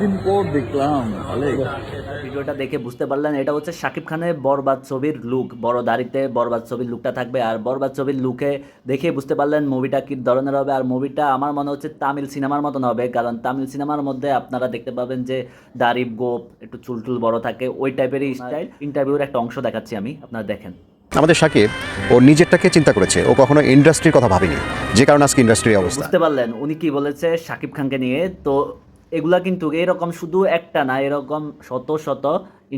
দিন পর দেখলাম ভিডিওটা দেখে বুঝতে পারলেন এটা হচ্ছে শাকিব খানের বরবাদ ছবির লুক বড় দাড়িতে বরবাদ ছবির লুকটা থাকবে আর বরবাদ ছবির লুকে দেখে বুঝতে পারলেন মুভিটা কি ধরনের হবে আর মুভিটা আমার মনে হচ্ছে তামিল সিনেমার মতন হবে কারণ তামিল সিনেমার মধ্যে আপনারা দেখতে পাবেন যে দাড়ি গোপ একটু চুল টুল বড় থাকে ওই টাইপেরই স্টাইল ইন্টারভিউর একটা অংশ দেখাচ্ছি আমি আপনারা দেখেন। আমাদের সাকিব ও নিজেরটাকে চিন্তা করেছে ও কখনো ইন্ডাস্ট্রির কথা ভাবেনি যে কারণে আজকে ইন্ডাস্ট্রির অবস্থা। বুঝতে পারলেন উনি কি বলেছে শাকিব খানকে নিয়ে তো এগুলা কিন্তু এরকম শুধু একটা না, এরকম শত শত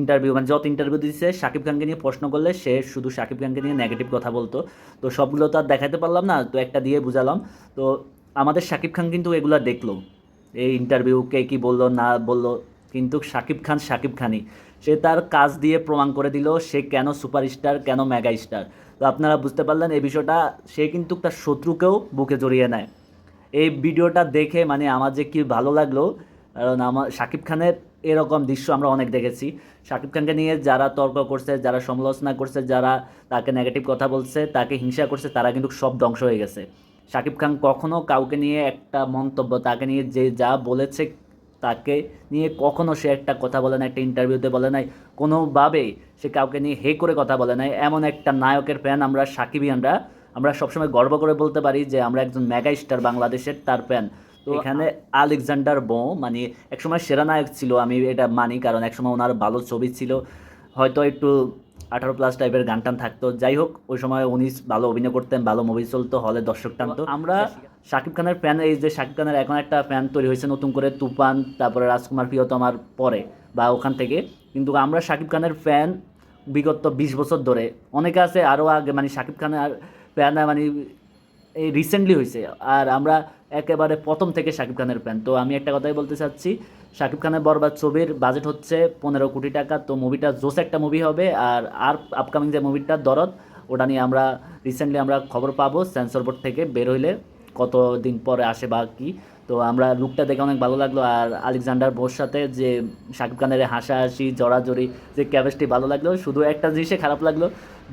ইন্টারভিউ মানে যত ইন্টারভিউ দিচ্ছে শাকিব খানকে নিয়ে প্রশ্ন করলে সে শুধু শাকিব খানকে নিয়ে নেগেটিভ কথা বলতো। তো সবগুলো তো আর দেখাতে পারলাম না, তো একটা দিয়ে বুঝালাম। তো আমাদের শাকিব খান কিন্তু এগুলা দেখল। এই ইন্টারভিউ কে কি বলল, না বলল, কিন্তু শাকিব খান শাকিব খানই। সে তার কাজ দিয়ে প্রমাণ করে দিল, সে কেন সুপারস্টার কেন মেগা স্টার তো আপনারা বুঝতে পারলেন, এই বিষয়টা সে কিন্তু তার শত্রুকেও বুকে জড়িয়ে নেয়। এই ভিডিওটা দেখে মানে আমার যে কি ভালো লাগল, কারণ আমার শাকিব খানের এরকম দৃশ্য আমরা অনেক দেখেছি। শাকিব খানকে নিয়ে যারা তর্ক করছে, যারা সমালোচনা করছে, যারা তাকে নেগেটিভ কথা বলছে, তাকে হিংসা করছে, তারা কিন্তু সব ধ্বংস হয়ে গেছে। শাকিব খান কখনো কাউকে নিয়ে একটা মন্তব্য, তাকে নিয়ে যে যা বলেছে, তাকে নিয়ে কখনো সে একটা কথা বলে না একটা ইন্টারভিউতে বলে নাই। কোনোভাবেই সে কাউকে নিয়ে হে করে কথা বলে নাই। এমন একটা নায়কের ফ্যান আমরা, সাকিবিয়ানরা আমরা সবসময় গর্ব করে বলতে পারি যে আমরা একজন মেগা স্টার বাংলাদেশের তার ফ্যান তো এখানে আলেকজান্ডার বো মানে একসময় সেরা নায়ক ছিল আমি এটা মানি কারণ একসময় ওনার ভালো ছবি ছিল। হয়তো একটু আঠারো প্লাস টাইপের গান টান থাকতো। যাই হোক ওই সময় উনি ভালো অভিনয় করতেন ভালো মুভি চলতো হলে দর্শক টানতো। আমরা শাকিব খানের ফ্যান এই যে শাকিব খানের এখন একটা ফ্যান তৈরি হয়েছে নতুন করে তুফান তারপরে রাজকুমার প্রিয়তমার পরে বা ওখান থেকে। কিন্তু আমরা শাকিব খানের ফ্যান বিগত বিশ বছর ধরে অনেকে আছে আরও আগে মানে শাকিব খানের ফ্যান মানে এই রিসেন্টলি হয়েছে আর আমরা একেবারে প্রথম থেকে শাকিব খানের প্যান তো আমি একটা কথাই বলতে চাচ্ছি, শাকিব খানের বরবাদ ছবির বাজেট হচ্ছে পনেরো কোটি টাকা। তো মুভিটা জোস একটা মুভি হবে, আর আর আপকামিং যে মুভিটা দরদ, ওটা নিয়ে আমরা রিসেন্টলি আমরা খবর পাবো। সেন্সর বোর্ড থেকে বের হইলে কত দিন পরে আসে বা কি। তো আমরা লুকটা দেখে অনেক ভালো লাগল। আর আলেকজান্ডার বোর সাথে যে শাকিব খানের হাসাহাসি জড়াজড়ি যে ক্যাবেস্টি ভালো লাগল, শুধু একটা জিনিসে খারাপ লাগল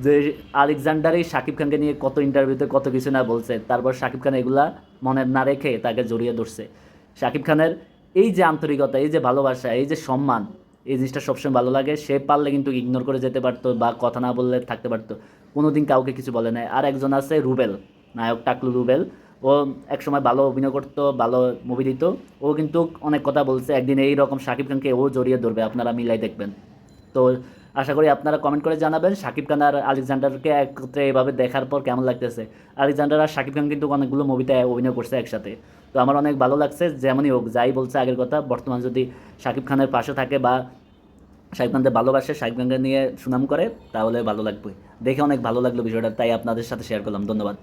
যে আলেকজান্ডারই শাকিব খানকে নিয়ে কত ইন্টারভিউতে কত কিছু না বলছে। তারপর শাকিব খান এগুলা মনে না রেখে তাকে জড়িয়ে ধরছে। শাকিব খানের এই যে আন্তরিকতা, এই যে ভালোবাসা, এই যে সম্মান, এই জিনিসটা সবসময় ভালো লাগে। সে পারলে কিন্তু ইগনোর করে যেতে পারতো বা কথা না বললে থাকতে পারতো। কোনোদিন কাউকে কিছু বলে নাই। আর একজন আছে রুবেল, নায়ক টাকলু রুবেল। ও একসময় ভালো অভিনয় করতো, ভালো মুভি দিত। ও কিন্তু অনেক কথা বলছে, একদিন এই রকম শাকিব খানকে ও জড়িয়ে ধরবে, আপনারা মিলাই দেখবেন। তো আশা করি আপনারা কমেন্ট করে জানাবেন শাকিব খান আর আলেকজান্ডারকে একত্রে এভাবে দেখার পর কেমন লাগতেছে? আলেকজান্ডার আর শাকিব খান কিন্তু অনেকগুলো মুভিতে অভিনয় করছে একসাথে। তো আমার অনেক ভালো লাগছে, যেমনই হোক, যাই বলছে আগের কথা, বর্তমান যদি শাকিব খানের পাশে থাকে বা শাকিব খানকে ভালোবাসে শাকিব খানকে নিয়ে সুনাম করে, তাহলে ভালো লাগবে। দেখে অনেক ভালো লাগল বিষয়টা, তাই আপনাদের সাথে শেয়ার করলাম, ধন্যবাদ।